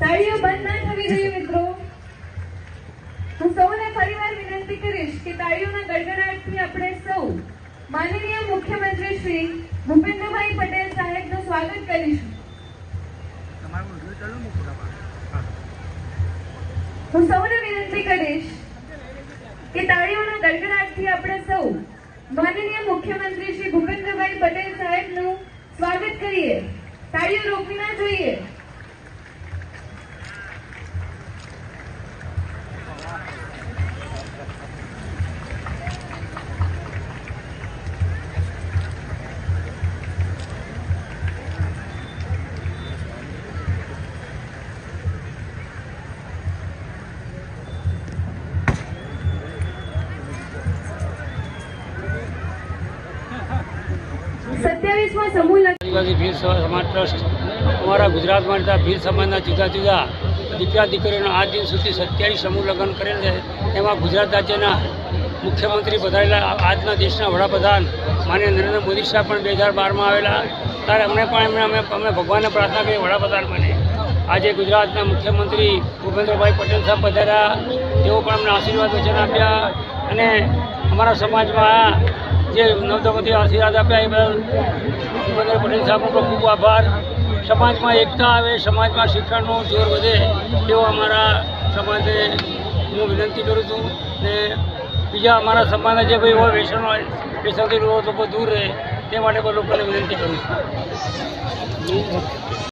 તાળીઓ બંધ ના થવી જોઈએ મિત્રો. હું સૌને ફરીવાર વિનંતી કરીશ કે તાળીઓના ગડગડાટથી આપણે સૌ માનનીય મુખ્યમંત્રી શ્રી ભૂપેન્દ્રભાઈ પટેલ સાહેબનું સ્વાગત કરીશું. હું. સૌને વિનંતી કરીશ કે તાળીઓના ગડગડાટથી આપણે સૌ માનનીય મુખ્યમંત્રી શ્રી ભૂપેન્દ્રભાઈ પટેલ સાહેબનું સ્વાગત કરીએ. તાળીઓ રોકવી ના જોઈએ. અમારા ગુજરાતમાં રહેતા ભીલ સમાજના જુદા જુદા દીકરા દીકરીઓના આજ દિન સુધી સત્યાવીસ સમૂહ કરેલ છે. એમાં ગુજરાત રાજ્યના મુખ્યમંત્રી બધાયેલા આજના દેશના વડાપ્રધાન માન્ય નરેન્દ્ર મોદી સાહેબ પણ બે હજાર બારમાં આવેલા. ત્યારે અમને પણ એમને અમે અમે ભગવાનને પ્રાર્થના કરી વડાપ્રધાન બને. આજે ગુજરાતના મુખ્યમંત્રી ભૂપેન્દ્રભાઈ પટેલ સાહેબ પધાર્યા. તેઓ પણ અમને આશીર્વાદ વચન આપ્યા. અને અમારા સમાજમાં જે નવદંપતિ આશીર્વાદ આપ્યા, એ બદલ ભૂપેન્દ્ર પટેલ સાહેબનો ખૂબ આભાર. સમાજમાં એકતા આવે, સમાજમાં શિક્ષણનું જોર વધે, તેવો અમારા સમાજને હું વિનંતી કરું છું. ને બીજા અમારા સમાજના જે ભાઈ હોય વ્યસન વ્યસનથી લોકો દૂર રહે, તે માટે પણ લોકોને વિનંતી કરું છું.